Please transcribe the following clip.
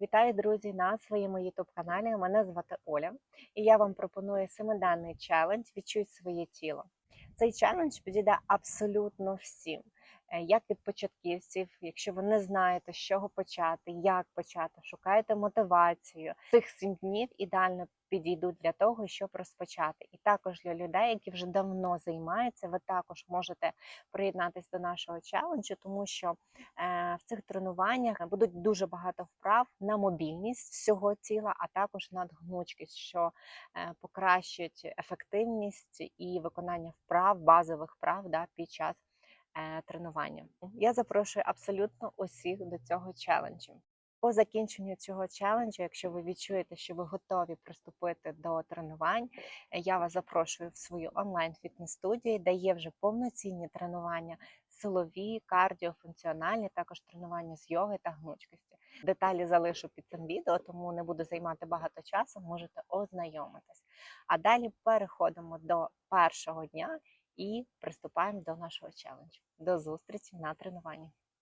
Вітаю, друзі, на своєму youtube каналі. Мене звати Оля, і я вам пропоную семиденний челендж Відчуй своє тіло. Цей челендж підійде абсолютно всім, як від початківців, якщо ви не знаєте, з чого почати, як почати, шукаєте мотивацію. Цих сім днів ідеально підійдуть для того, щоб розпочати. І також для людей, які вже давно займаються, ви також можете приєднатися до нашого челенджу, тому що е, в цих тренуваннях будуть дуже багато вправ на мобільність всього тіла, а також на гнучкість, що е, покращить ефективність і виконання вправ, базових вправ да, під час е, тренування. Я запрошую абсолютно усіх до цього челенджу. По закінченню цього челенджу, якщо ви відчуєте, що ви готові приступити до тренувань, е, я вас запрошую в свою онлайн фітнес студію, де є вже повноцінні тренування, силові, кардіофункціональні, також тренування з йоги та гнучкості. Деталі залишу під цим відео, тому не буду займати багато часу. Можете ознайомитись. А далі переходимо до першого дня і приступаємо до нашого челенджу. До зустрічі на тренуванні.